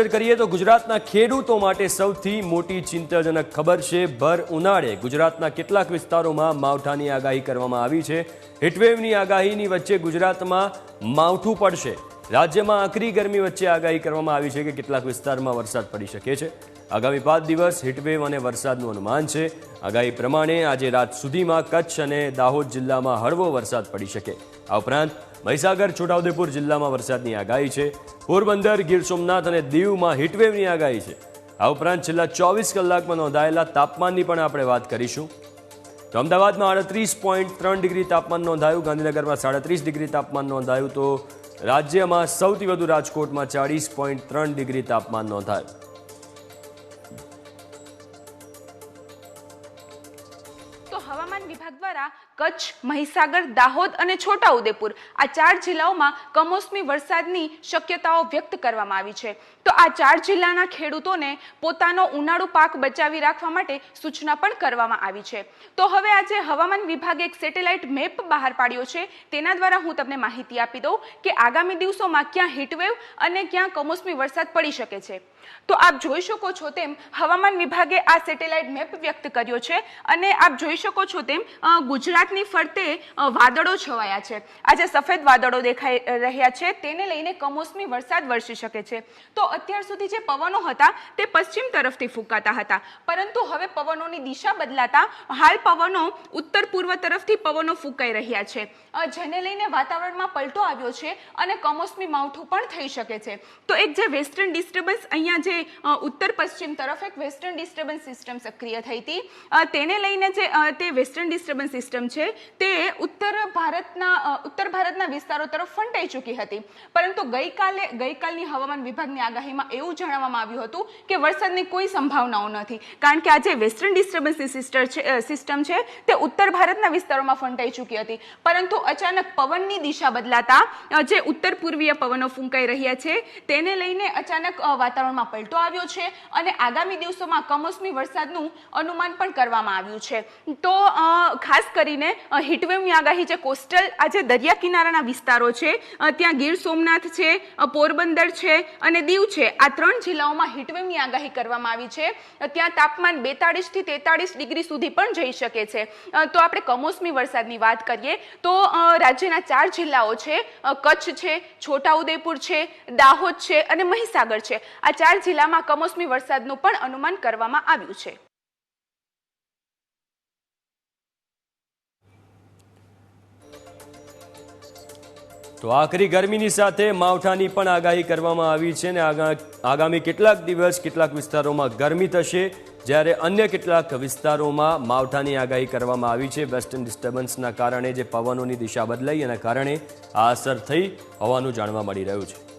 નજર કરીએ તો ગુજરાતના ખેડૂતો માટે સૌથી મોટી ચિંતાજનક ખબર છે, ભર ઉનાળે ગુજરાતના કેટલાક વિસ્તારોમાં માવઠાની આગાહી કરવામાં આવી છે. હીટવેવની આગાહીની વચ્ચે ગુજરાતમાં માવઠું પડશે. રાજ્યમાં આકરી ગરમી વચ્ચે આગાહી કરવામાં આવી છે કે કેટલાક વિસ્તારમાં વરસાદ પડી શકે છે. આગામી પાંચ દિવસ હીટવેવ અને વરસાદનું અનુમાન છે. આગાહી પ્રમાણે આજે રાત સુધીમાં કચ્છ અને દાહોદ જિલ્લામાં હળવો વરસાદ પડી શકે. આ ઉપરાંત મહીસાગર, છોટાઉદેપુર જિલ્લામાં વરસાદની આગાહી છે. પોરબંદર, ગીર સોમનાથ અને દીવમાં હીટવેવની આગાહી છે. આ ઉપરાંત છેલ્લા ચોવીસ કલાકમાં નોંધાયેલા તાપમાનની પણ આપણે વાત કરીશું. તો અમદાવાદમાં આડત્રીસ પોઈન્ટ ત્રણ ડિગ્રી તાપમાન નોંધાયું. ગાંધીનગરમાં સાડત્રીસ ડિગ્રી તાપમાન નોંધાયું. તો રાજ્યમાં સૌથી વધુ રાજકોટમાં ચાળીસ પોઈન્ટ ત્રણ ડિગ્રી તાપમાન નોંધાયું. તો હવામાન વિભાગ દ્વારા કચ્છ મહીસાગર દાહોદ અને છોટાઉદેપુર આ ચાર જિલ્લાઓમાં કમોસમી વરસાદની શક્યતાઓ વ્યક્ત કરવામાં આવી છે. તો આ ચાર જિલ્લાના ખેડૂતોને પોતાનો ઉનાળુ પાક બચાવી રાખવા માટે સૂચના પણ કરવામાં આવી છે. તો હવે આજે હવામાન વિભાગે એક સેટેલાઇટ મેપ બહાર પાડ્યો છે. તેના દ્વારા હું તમને માહિતી આપી દઉં કે આગામી દિવસોમાં ક્યાં હીટવેવ અને ક્યાં કમોસમી વરસાદ પડી શકે છે. તો આપ જોઈ શકો છો તેમ હવામાન વિભાગે આ સેટેલાઇટ મેપ વ્યક્ત કર્યો છે અને આપ જોઈ શકો છો તેમ અ, ગુજરાતની ફરતે વાદળો છવાયા છે. આ જે સફેદ વાદળો દેખાઈ રહ્યા છે. તેને લઈને કમોસમી વરસાદ વરસી શકે છે. તો અત્યાર સુધી જે પવનો હતા, તે પશ્ચિમ તરફથી ફૂંકાતા હતા. પરંતુ હવે પવનોની દિશા બદલાતા હાલ પવનો ઉત્તર પૂર્વ તરફથી પવનો ફૂંકાઈ રહ્યા છે. જેને લઈને વાતાવરણમાં પલટો આવ્યો છે અને કમોસમી માવઠું પણ થઈ શકે છે. તો એક જે વેસ્ટર્ન ડિસ્ટર્બન્સ અહીંયા જે ઉત્તર પશ્ચિમ તરફ એક વેસ્ટર્ન ડિસ્ટર્બન્સ સિસ્ટમ સક્રિય થઈ હતી. તેને લઈને જે તે વેસ્ટર્ન ડિસ્ટર્બન્સ સિસ્ટમ છે, તે ઉત્તર ભારતના ઉત્તર ભારતના વિસ્તારો તરફ ફંટાઈ ચૂકી હતી. પરંતુ ગઈકાલે, ગઈકાલની હવામાન વિભાગની આગાહીમાં એવું જણાવવામાં આવ્યું હતું કે વરસાદની કોઈ સંભાવનાઓ નથી. કારણ કે આજે વેસ્ટર્ન ડિસ્ટર્બન્સની સિસ્ટર છે સિસ્ટમ છે, તે ઉત્તર ભારતના વિસ્તારોમાં ફંટાઈ ચૂકી હતી. પરંતુ અચાનક પવનની દિશા બદલાતા જે ઉત્તર પૂર્વીય પવનો ફૂંકાઈ રહ્યા છે, તેને લઈને અચાનક વાતાવરણમાં પલટો આવ્યો છે અને આગામી દિવસોમાં કમોસમી વરસાદનું અનુમાન પણ કરવામાં આવ્યું છે. તો ખાસ કરીને અ, હીટવેવની આગાહી જે કોસ્ટલ આ જે દરિયા કિનારાના વિસ્તારો છે ત્યાં ગીર સોમનાથ છે પોરબંદર છે અને દીવ છે આ ત્રણ જિલ્લાઓમાં હીટવેવની આગાહી કરવામાં આવી છે. ત્યાં તાપમાન બેતાળીસથી તેતાળીસ ડિગ્રી સુધી પણ જઈ શકે છે. તો આપણે કમોસમી વરસાદની વાત કરીએ તો રાજ્યના ચાર જિલ્લાઓ છે કચ્છ છે છોટાઉદેપુર છે દાહોદ છે અને મહીસાગર છે. આ ચાર જિલ્લામાં કમોસમી વરસાદનું પણ અનુમાન કરવામાં આવ્યું છે. તો આખરી ગરમીની સાથે માવઠાની પણ આગાહી કરવામાં આવી છે અને આગા- આગામી કેટલાક દિવસ કેટલાક વિસ્તારોમાં ગરમી થશે, જ્યારે અન્ય કેટલાક વિસ્તારોમાં માવઠાની આગાહી કરવામાં આવી છે. વેસ્ટર્ન ડિસ્ટર્બન્સના કારણે જે પવનોની દિશા બદલાઈ, એના કારણે આ અસર થઈ હોવાનું જાણવા મળી રહ્યું છે.